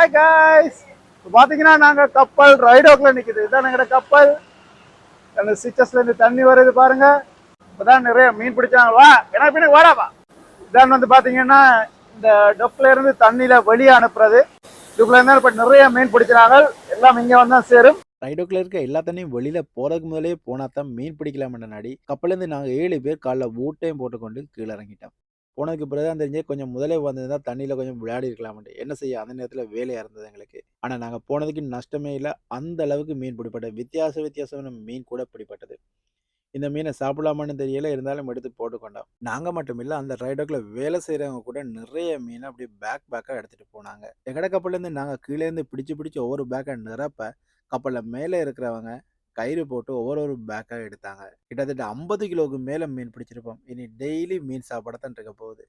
Hi guys பாத்தீங்கன்னா நாங்க கப்பல் ரைடோக்ல நிக்குது. இதுதான் எங்கட கப்பல். அந்த சிச்சஸ்ல இருந்து தண்ணி வருது பாருங்க. இப்பதான் நிறைய மீன் பிடிச்சாங்க. வா என்ன பின்ன வாடாப்பா இதான் வந்து பாத்தீங்கன்னா இந்த டொப்ல இருந்து தண்ணியில வெளியே அனுப்புறது. இதுக்குள்ள இருந்தாலும் இப்ப நிறைய மீன் பிடிக்கிறாங்க. எல்லாம் இங்க வந்து தான் சேரும். ரைடோக்கில் இருக்க எல்லா தண்ணியும் வெளியில் போகிறதுக்கு முதலே போனால் தான் மீன் பிடிக்கலாம்னு நாடி. கப்பலேருந்து நாங்கள் ஏழு பேர் காலைல ஊட்டையும் போட்டுக்கொண்டு கீழே இறங்கிட்டோம். போனதுக்கு பிறகு தான் தெரிஞ்சு கொஞ்சம் முதலே வந்திருந்தா தண்ணியில் கொஞ்சம் விளையாடி இருக்கலாம்னு என்ன செய்ய? அந்த நேரத்தில் வேலையாக இருந்தது எங்களுக்கு. ஆனால் நாங்கள் போனதுக்கு நஷ்டமே இல்லை. அந்த அளவுக்கு மீன் பிடிப்பட்டது வித்தியாச வித்தியாசமான மீன் கூட பிடிப்பட்டது. இந்த மீனை சாப்பிடலாமான்னு தெரியல. இருந்தாலும் எடுத்து போட்டுக்கொண்டோம் நாங்கள் மட்டும் இல்லை அந்த ரைடோக்கில் வேலை செய்கிறவங்க கூட நிறைய மீனை அப்படியே பேக் பேக்காக எடுத்துகிட்டு போனாங்க. எங்கட கப்பல்லேருந்து நாங்கள் கீழேருந்து பிடிச்சி பிடிச்சி ஒவ்வொரு பேக்கை நிரப்ப கப்பலில் மேலே இருக்கிறவங்க கயிறு போட்டு ஒவ்வொரு ஒரு பேக்காக எடுத்தாங்க. கிட்டத்தட்ட ஐம்பது கிலோவுக்கு மேலே மீன் பிடிச்சிருப்போம். இனி டெய்லி மீன் சாப்பிடத்தான் இருக்க போகுது.